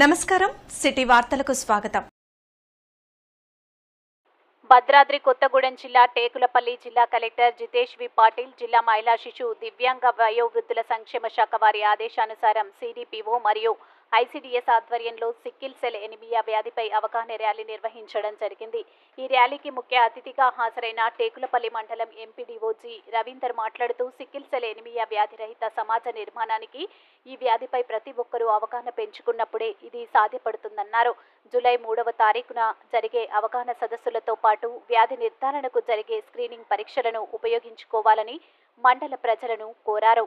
నమస్కారం సిటీ వార్తలకు స్వాగతం. భద్రాద్రి కొత్తగూడెం జిల్లా టేకులపల్లి జిల్లా కలెక్టర్ జితేష్ వి. పాటిల్ జిల్లా మహిళా శిశు దివ్యాంగ వయోవృద్ధుల సంక్షేమ శాఖ వారి ఆదేశానుసారం సిడిపిఓ మరియు ఐసిడిఎస్ ఆధ్వర్యంలో సిక్కిల్ సెల్ ఎనిమియా వ్యాధిపై అవగాహన ర్యాలీ నిర్వహించడం జరిగింది. ఈ ర్యాలీకి ముఖ్య అతిథిగా హాజరైన టేకులపల్లి మండలం ఎంపీడీఓ జి రవీందర్ మాట్లాడుతూ సిక్కిల్ సెల్ ఎనిమియా వ్యాధి రహిత సమాజ నిర్మాణానికి ఈ వ్యాధిపై ప్రతి ఒక్కరూ అవగాహన పెంచుకున్నప్పుడే ఇది సాధ్యపడుతుందన్నారు. జూలై మూడవ తారీఖున జరిగే అవగాహన సదస్సులతో పాటు వ్యాధి నిర్ధారణకు జరిగే స్క్రీనింగ్ పరీక్షలను ఉపయోగించుకోవాలని మండల ప్రజలను కోరారు.